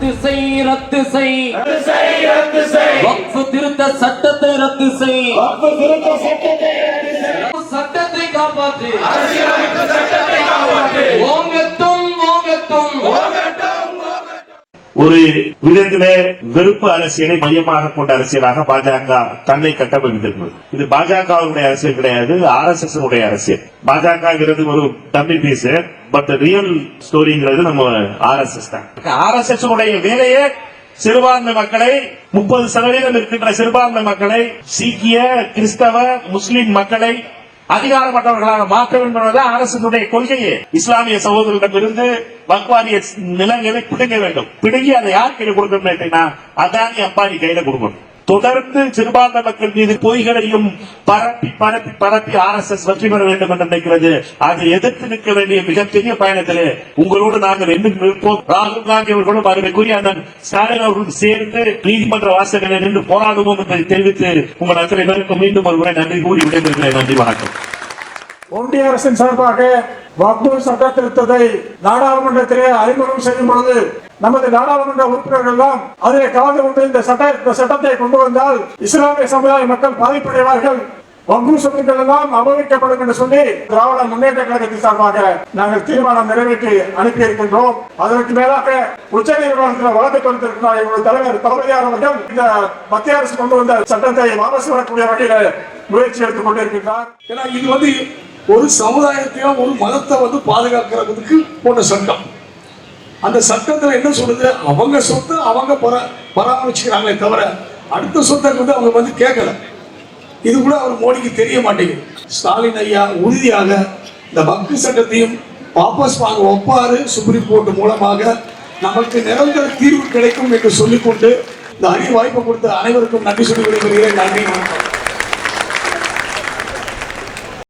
செய் ரத்து செய். வக்ஃபு திருத்த சட்டத்தை ரத்து செய். சட்டத்தை காப்பாற்று. ஓங்கட்டும் ஒரு விதத்தில வெறுப்பு அரசியலை மையமாக கொண்ட அரசியலாக பாஜக தன்னை கட்டமைத்திருக்கிறது. இது பாஜகவுடைய அரசியல் கிடையாது ஆர் எஸ் எஸ் உடைய அரசியல். பாஜகங்கிறது ஒரு தம்பி பீஸ் பட் ரியல் ஸ்டோரிங்கிறது நம்ம ஆர் எஸ் எஸ் தான். ஆர் எஸ் எஸ் உடைய வேலையே சிறுபான்மை மக்களை முப்பது சதவீதம் இருக்கின்ற சிறுபான்மை மக்களை சீக்கிய கிறிஸ்தவ முஸ்லிம் மக்களை அதிகாரப்பட்டவர்களாக மாற்ற வேண்டும் என்பதுதான் அரசுடைய கொள்கையே. இஸ்லாமிய சகோதரர்களிடமிருந்து பக்வாரிய நிலங்களை பிடுங்க வேண்டும். பிடுங்கி அதை யார் கையில கொடுக்கணும் கேட்டீங்கன்னா அதானி அம்பானி கையில கொடுக்கணும். தொடர்ந்து சிறுபான்மை மக்கள் மீது பொய்களையும் பரப்பி பரப்பி பரப்பி ஆர் எஸ் எஸ் வெற்றி பெற வேண்டும் என்று நினைக்கிறது. அதை எதிர்த்து நிற்க வேண்டிய மிகப்பெரிய பயணத்திலே உங்களோடு நாங்கள் என்று நிற்போம் ராகுல் காந்தி அவர்களும் அருமைக்குரிய அண்ணன் ஸ்டாலின் அவர்களும் சேர்ந்து நீதிமன்ற வாசகனை நின்று போராடுவோம் என்பதை தெரிவித்து உங்கள் அத்தனை பேருக்கு மீண்டும் ஒரு முறை நன்றி கூறி விடைபெறுகிறேன். நன்றி வணக்கம். ஒன்றிய அரசின் சார்பாக வக்பு சட்ட திருத்தத்தை நாடாளுமன்றத்திலே அறிமுகம் செய்யும் பொழுது நமது நாடாளுமன்ற உறுப்பினர்கள் எல்லாம் அதில் கலந்து கொண்டு இந்த சட்ட இந்த சட்டத்தை கொண்டு வந்தால் இஸ்லாமிய சமுதாய மக்கள் பாதிப்படைவார்கள். வங்கு சொத்துக்கள் எல்லாம் அபகரிக்கப்படும் என்று சொல்லி திராவிட முன்னேற்ற கழகத்தின் சார்பாக நாங்கள் தீர்மானம் நிறைவேற்றி அனுப்பி இருக்கின்றோம் அதற்கு மேலாக உச்ச நீதிமன்றத்தில் வழக்கு தொடுத்திருக்கிறார் எங்களுடைய தலைவர் தளபதியார் அவர்கள் இந்த மத்திய அரசு கொண்டு வந்த சட்டத்தை வாபஸ் வரக்கூடிய வகையில் முயற்சி எடுத்துக் கொண்டிருக்கின்றார். ஏன்னா இது வந்து ஒரு சமுதாயத்தையும் ஒரு மதத்தை வந்து பாதுகாக்கிறதுக்கு போட்ட சட்டம். அந்த சட்டத்தில் என்ன சொல்லுது அவங்க சொத்தை அவங்க பர பராமரிச்சுக்கிறாங்களே தவிர அடுத்த சொத்தை வந்து அவங்க வந்து கேட்கல இது கூட அவர் மோடிக்கு தெரிய மாட்டேங்குது. ஸ்டாலின் ஐயா உறுதியாக இந்த வக்கு சட்டத்தையும் வாபஸ் வாங்க ஒப்பாறு சுப்ரீம் கோர்ட் மூலமாக நமக்கு நிரந்தர தீர்வு கிடைக்கும் என்று சொல்லிக்கொண்டு இந்த அறிவு வாய்ப்பு கொடுத்த அனைவருக்கும் நன்றி சொல்லி விடைபெறுகிறேன். நன்றி வணக்கம்.